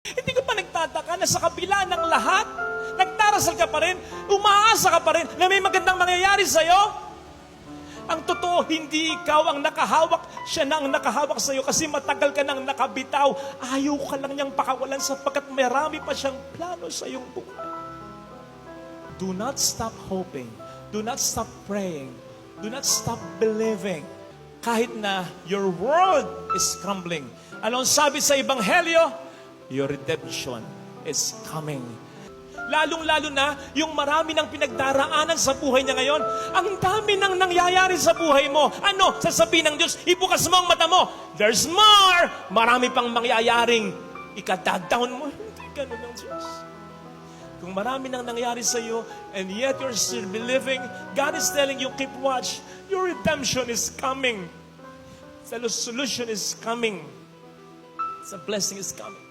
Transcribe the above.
Hindi ka pa nagtataka na sa kabila ng lahat, nagdarasal ka pa rin, umaasa ka pa rin na may magandang mangyayari sa'yo. Ang totoo, hindi ikaw ang nakahawak, siya na ang nakahawak sa iyo kasi matagal ka nang nakabitaw. Ayaw ka lang niyang pakawalan sapagkat marami pa siyang plano sa iyong buhay. Do not stop hoping. Do not stop praying. Do not stop believing. Kahit na your world is crumbling. Ano sabi sa Ebanghelyo? Your redemption is coming. Lalong-lalo na yung marami ng pinagdaraanan sa buhay niya ngayon. Ang dami nang nangyayari sa buhay mo. Ano? Sasabihin ng Diyos, ibukas mo ang mata mo. There's more! Marami pang mangyayaring ikadadown mo. Hindi ganun ang Diyos. Kung marami nang nangyari sa iyo and yet you're still believing, God is telling you, keep watch. Your redemption is coming. The solution is coming. The blessing is coming.